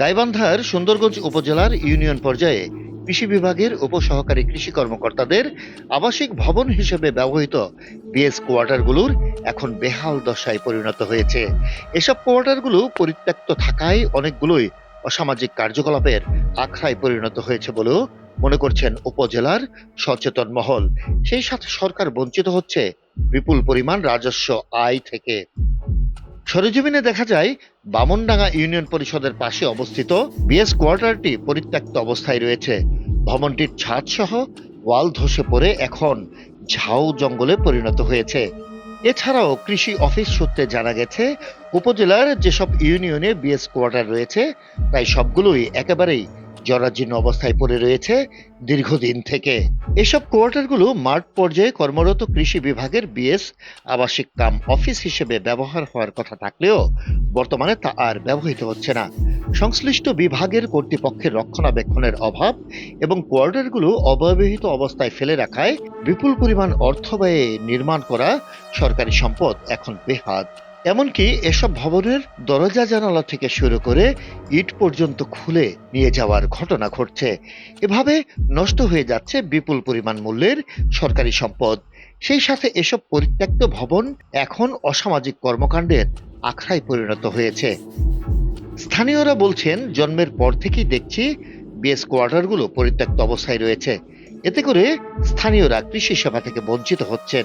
গাইবান্ধার সুন্দরগঞ্জ উপজেলার ইউনিয়ন পর্যায়ে কৃষি বিভাগের উপসহকারী কৃষি কর্মকর্তাদের আবাসিক ভবন হিসেবে ব্যবহৃত বিএস কোয়ার্টারগুলোর এখন বেহাল দশায় পরিণত হয়েছে। এসব কোয়ার্টারগুলো পরিত্যক্ত থাকায় অনেকগুলোই অসামাজিক কার্যকলাপের আখড়ায় পরিণত হয়েছে বলেও মনে করছেন উপজেলার সচেতন মহল। সেই সাথে সরকার বঞ্চিত হচ্ছে। বিপুল পরিমাণ রাজস্ব আয় থেকে সরেজমিনে দেখা যায়, বামনডাঙ্গা ইউনিয়ন পরিষদের পাশে অবস্থিত বিএস কোয়ার্টারটি পরিত্যক্ত অবস্থায় রয়েছে। ভবনটির ছাদ সহ ওয়াল ধসে পড়ে এখন ঝাউ জঙ্গলে পরিণত হয়েছে। এছাড়াও কৃষি অফিস সূত্রে জানা গেছে, উপজেলার যেসব ইউনিয়নে বিএস কোয়ার্টার রয়েছে, প্রায় সবগুলোই একেবারেই জরাজীর্ণ অবস্থায় পড়ে রয়েছে দীর্ঘদিন থেকে। এসব কোয়ার্টারগুলো মাঠ পর্যায়ে কর্মরত কৃষি বিভাগের বিএস আবাসিক কাম অফিস হিসেবে ব্যবহার হওয়ার কথা থাকলেও বর্তমানে তা আর ব্যবহৃত হচ্ছে না। সংশ্লিষ্ট বিভাগের কর্তৃপক্ষের রক্ষণাবেক্ষণের অভাব এবং কোয়ার্টারগুলো অব্যবহৃত অবস্থায় ফেলে রাখায় বিপুল পরিমাণ অর্থ ব্যয়ে নির্মাণ করা সরকারি সম্পদ এখন বেহাত এমনকি এসব ভবনের দরজা জানালা থেকে শুরু করে ইট পর্যন্ত খুলে নিয়ে যাওয়ার ঘটনা ঘটছে। এভাবে নষ্ট হয়ে যাচ্ছে বিপুল পরিমাণ মূল্যের সরকারি সম্পদ। সেই সাথে এসব পরিত্যক্ত ভবন এখন অসামাজিক কর্মকাণ্ডের আখড়ায় পরিণত হয়েছে। স্থানীয়রা বলছেন, জন্মের পর থেকেই দেখছি বিএস কোয়ার্টারগুলো পরিত্যক্ত অবস্থায় রয়েছে। এতে করে স্থানীয়রা কৃষি সেবা থেকে বঞ্চিত হচ্ছেন।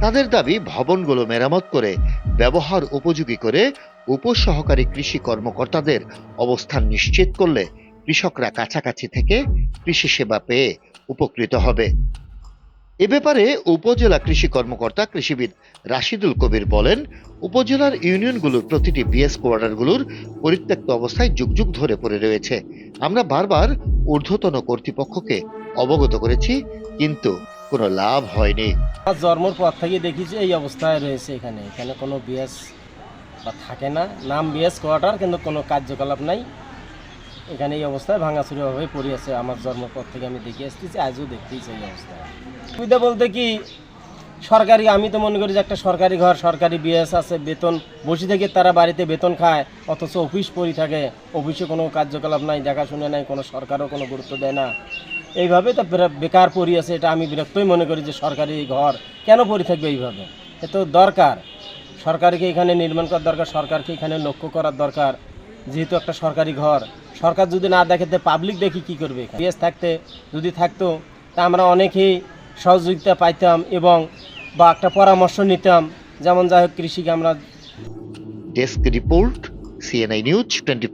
তাদের দাবি, ভবনগুলো মেরামত করে ব্যবহার উপযোগী করে উপসহকারী কৃষি কর্মকর্তাদের অবস্থান নিশ্চিত করলে কৃষকরা কাছাকাছি থেকে কৃষি সেবা পেয়ে উপকৃত হবে। এ ব্যাপারে উপজেলা কৃষি কর্মকর্তা কৃষিবিদ রাশিদুল কবির বলেন, উপজেলার ইউনিয়নগুলোর প্রতিটি বিএস কোয়ার্টারগুলোর পরিত্যক্ত অবস্থায় যুগ যুগ ধরে পড়ে রয়েছে। আমরা বারবার ঊর্ধ্বতন কর্তৃপক্ষকে অবগত করেছি, কিন্তু কোনো লাভ হয়নি। জন্মর পর থেকে দেখি যে এই অবস্থায় রয়েছে এখানে। এখানে কোনো বিএস বা থাকে না। নাম বিএস কোয়ার্টার কিন্তু কোনো কার্যকলাপ নাই। এখানে এই অবস্থায় ভাঙাচুরিভাবে পড়ে আছে। আমার জন্মের পর থেকে আমি দেখে আসতেছি আজও দেখতেছি এই অবস্থায়। সুবিধা বলতে কি সরকারি, আমি তো মনে করি যে একটা সরকারি ঘর, সরকারি বিএস আছে, বেতন, বসে থেকে তারা বাড়িতে বেতন খায়, অথচ অফিস পড়ি থাকে, অফিসে কোনো কার্যকলাপ নাই, দেখাশোনা নাই, কোনো সরকারও কোনো গুরুত্ব দেয় না। এইভাবে তো বেকার পড়ি আছে, এটা আমি বিরক্তই মনে করি যে সরকারি ঘর কেন পড়ে থাকবে এইভাবে? এ তো দরকার। সরকারকে এখানে নির্মাণ করার দরকার, সরকারকে এখানে লক্ষ্য করার দরকার, যেহেতু একটা সরকারি ঘর। সরকার যদি না দেখে পাবলিক দেখি কি করবে বিএস থাকতে, যদি থাকতো, তা আমরা অনেকেই সহযোগিতা পাইতাম এবং বা একটা পরামর্শ নিতাম। যেমন যাই হোক কৃষিকে আমরা desk report CNI news twenty